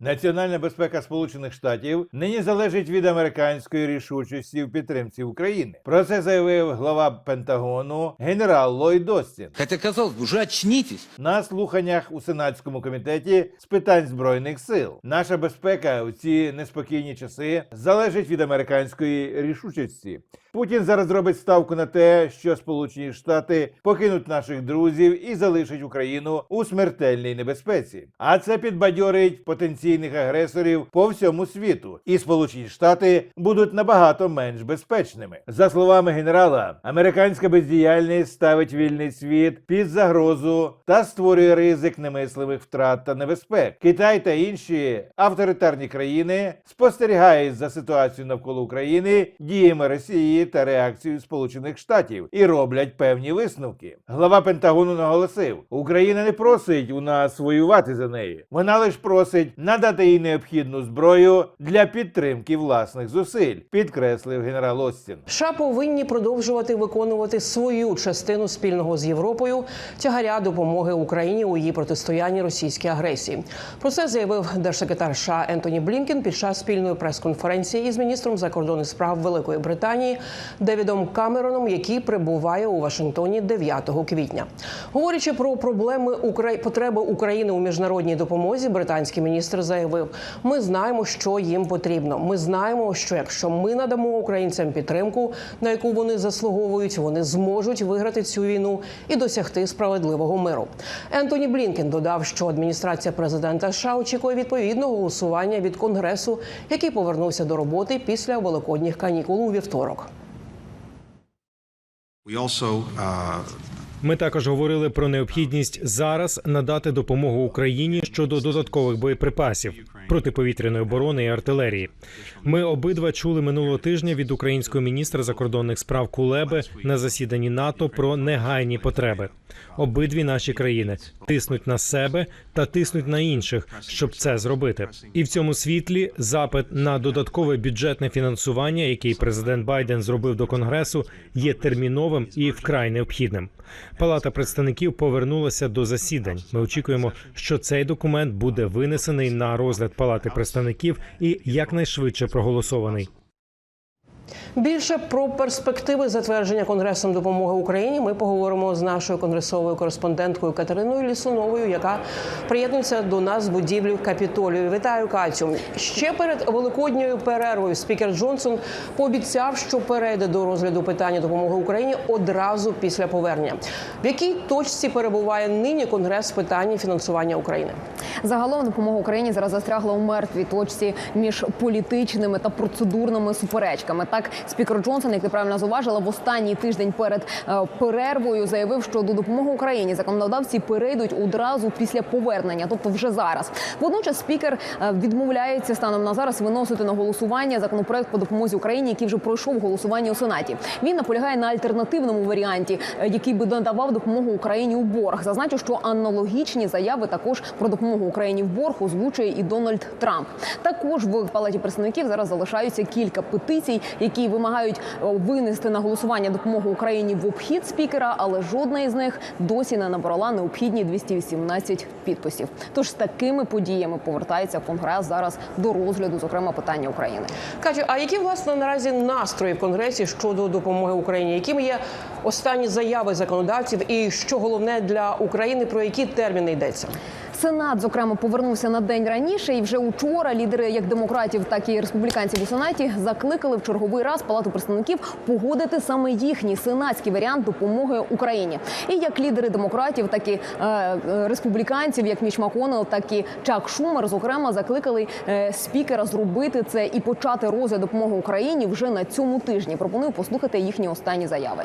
Національна безпека Сполучених Штатів нині залежить від американської рішучості в підтримці України. Про це заявив глава Пентагону генерал Ллойд Остін Хотя, казалось бы, уже очнитесь. на слуханнях у сенатському комітеті з питань збройних сил. Наша безпека у ці неспокійні часи залежить від американської рішучості. Путін зараз робить ставку на те, що Сполучені Штати покинуть наших друзів і залишать Україну у смертельній небезпеці. А це підбадьорить потенційних агресорів по всьому світу, і Сполучені Штати будуть набагато менш безпечними. За словами генерала, американська бездіяльність ставить вільний світ під загрозу та створює ризик немислимих втрат та небезпек. Китай та інші авторитарні країни спостерігають за ситуацією навколо України, діями Росії та реакцією Сполучених Штатів і роблять певні висновки. Глава Пентагону наголосив: Україна не просить у нас воювати за неї. Вона лише просить надати їй необхідну зброю для підтримки власних зусиль, підкреслив генерал Остін. США повинні продовжувати виконувати свою частину спільного з Європою тягаря допомоги Україні у її протистоянні російській агресії. Про це заявив держсекретар США Ентоні Блінкен під час спільної прес-конференції із міністром закордонних справ Великої Британії Девідом Камероном, який прибуває у Вашингтоні 9 квітня. Говорячи про проблеми Украї... потреби України у міжнародній допомозі, британський міністр заявив: ми знаємо, що їм потрібно. Ми знаємо, що якщо ми надамо українцям підтримку, на яку вони заслуговують, вони зможуть виграти цю війну і досягти справедливого миру. Ентоні Блінкен додав, що адміністрація президента США очікує відповідного голосування від конгресу, який повернувся до роботи після великодніх канікул у вівторок. We also uh, Ми також говорили про необхідність зараз надати допомогу Україні щодо додаткових боєприпасів, протиповітряної оборони і артилерії. Ми обидва чули минулого тижня від українського міністра закордонних справ Кулеби на засіданні НАТО про негайні потреби. Обидві наші країни тиснуть на себе та тиснуть на інших, щоб це зробити. І в цьому світлі запит на додаткове бюджетне фінансування, який президент Байден зробив до конгресу, є терміновим і вкрай необхідним. Палата представників повернулася до засідань. Ми очікуємо, що цей документ буде винесений на розгляд палати представників і якнайшвидше проголосований. Більше про перспективи затвердження конгресом допомоги Україні ми поговоримо з нашою конгресовою кореспонденткою Катериною Лісуновою, яка приєднується до нас з будівлі Капітолію. Вітаю Катю. Ще перед великодньою перервою спікер Джонсон пообіцяв, що перейде до розгляду питання допомоги Україні одразу після повернення. В якій точці перебуває нині конгрес питання фінансування України? Загалом допомога Україні зараз застрягла у мертвій точці між політичними та процедурними суперечками. Так, спікер Джонсон, як ти правильно зауважила, в останній тиждень перед е, перервою заявив, що до допомоги Україні законодавці перейдуть одразу після повернення, тобто вже зараз. Водночас спікер е, відмовляється станом на зараз виносити на голосування законопроект по допомозі Україні, який вже пройшов голосування у сенаті. Він наполягає на альтернативному варіанті, е, який би надавав допомогу Україні у борг. Зазначу, що аналогічні заяви також про допомогу Україні в борг озвучує і Дональд Трамп. Також в палаті представників зараз залишаються кілька петицій, які вимагають е, винести на голосування допомогу Україні в обхід спікера, але жодна із них досі не набрала необхідні 218 підписів. Тож з такими подіями повертається конгрес зараз до розгляду, зокрема питання України. Катю, а які власне наразі настрої в конгресі щодо допомоги Україні? Якими є останні заяви законодавців, і що головне для України, про які терміни йдеться? Сенат, зокрема, повернувся на день раніше, і вже учора лідери як демократів, так і республіканців у сенаті закликали в черговий раз палату представників погодити саме їхній сенатський варіант допомоги Україні. І як лідери демократів, так і е, е, республіканців, як Міч Маконел, так і Чак Шумер, зокрема, закликали е, спікера зробити це і почати розгляд допомоги Україні вже на цьому тижні. Пропоную послухати їхні останні заяви.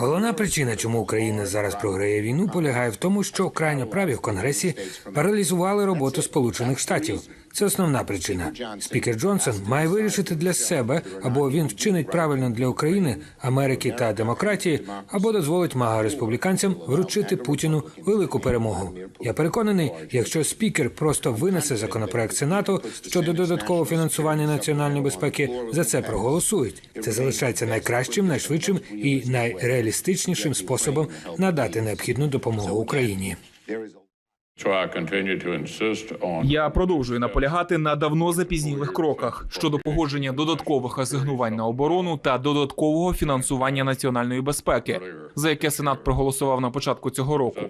Головна причина, чому Україна зараз програє війну, полягає в тому, що крайньо праві в Конгресі паралізували роботу Сполучених Штатів. Це основна причина. Спікер Джонсон має вирішити для себе, або він вчинить правильно для України, Америки та демократії, або дозволить мага республіканцям вручити Путіну велику перемогу. Я переконаний, якщо спікер просто винесе законопроект Сенату щодо додаткового фінансування національної безпеки, за це проголосують. Це залишається найкращим, найшвидшим і найреалістичнішим способом надати необхідну допомогу Україні. Я продовжую наполягати на давно запізнілих кроках щодо погодження додаткових асигнувань на оборону та додаткового фінансування національної безпеки, за яке Сенат проголосував на початку цього року.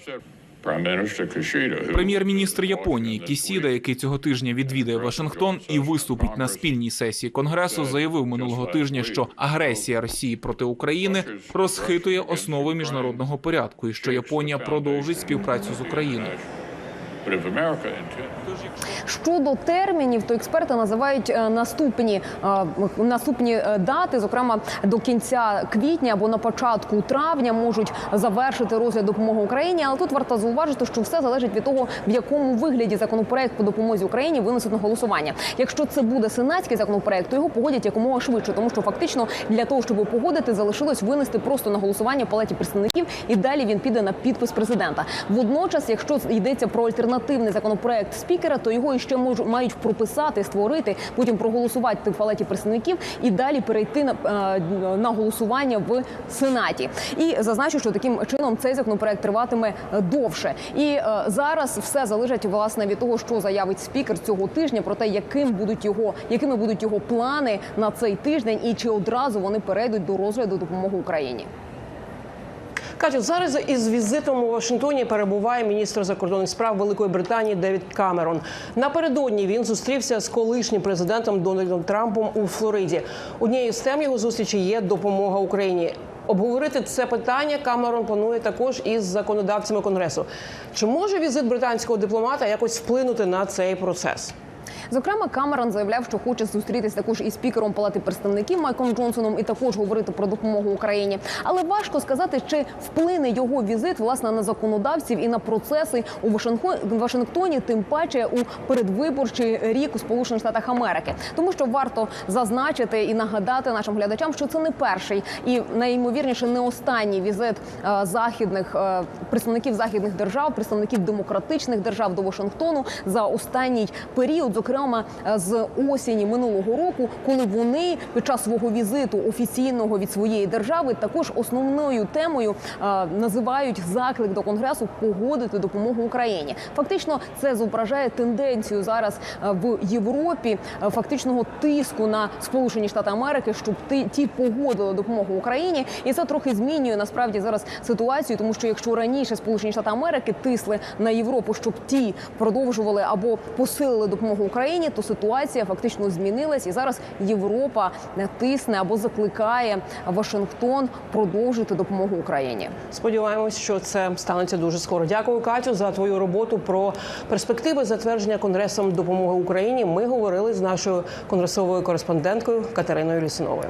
Прем'єр-міністр Японії Кісіда, який цього тижня відвідає Вашингтон і виступить на спільній сесії конгресу, заявив минулого тижня, що агресія Росії проти України розхитує основи міжнародного порядку, і що Японія продовжить співпрацю з Україною. Щодо термінів, то експерти називають е, наступні е, наступні е, дати, зокрема до кінця квітня або на початку травня, можуть завершити розгляд допомоги Україні. Але тут варто зауважити, що все залежить від того, в якому вигляді законопроект по допомозі Україні винесуть на голосування. Якщо це буде сенатський законопроект, то його погодять якомога швидше, тому що фактично для того, щоб погодити, залишилось винести просто на голосування палаті представників, і далі він піде на підпис президента. Водночас, якщо йдеться про альтернативний законопроект спікера, то його іще можуть мають прописати, створити, потім проголосувати в палаті представників і далі перейти на, е, на голосування в сенаті. І зазначу, що таким чином цей законопроект триватиме довше. І е, зараз все залежить власне від того, що заявить спікер цього тижня, про те, яким будуть його, якими будуть його плани на цей тиждень, і чи одразу вони перейдуть до розгляду допомоги Україні. Катю, зараз із візитом у Вашингтоні перебуває міністр закордонних справ Великої Британії Девід Камерон. Напередодні він зустрівся з колишнім президентом Дональдом Трампом у Флориді. Однією з тем його зустрічі є допомога Україні. Обговорити це питання Камерон планує також із законодавцями конгресу. Чи може візит британського дипломата якось вплинути на цей процес? Зокрема, Камерон заявляв, що хоче зустрітися також із спікером Палати представників Майком Джонсоном і також говорити про допомогу Україні. Але важко сказати, чи вплине його візит власне на законодавців і на процеси у Вашингтоні, тим паче у передвиборчий рік у Сполучених Штатах Америки. Тому що варто зазначити і нагадати нашим глядачам, що це не перший і найімовірніше не останній візит е, західних е, представників західних держав, представників демократичних держав до Вашингтону за останній період, зокрема е, з осені минулого року, коли вони під час свого візиту офіційного від своєї держави також основною темою е, називають заклик до конгресу погодити допомогу Україні. Фактично, це зображає тенденцію зараз е, в Європі фактичного тиску на Сполучені Штати Америки, щоб ті погодили допомогу Україні, і це трохи змінює насправді зараз ситуацію, тому що якщо раніше Сполучені Штати Америки тисли на Європу, щоб ті продовжували або посилили допомогу Україні, то ситуація фактично змінилась, і зараз Європа тисне або закликає Вашингтон продовжити допомогу Україні. Сподіваємось, що це станеться дуже скоро. Дякую, Катю, за твою роботу про перспективи затвердження конгресом допомоги Україні. Ми говорили з нашою конгресовою кореспонденткою Катериною Лісуновою.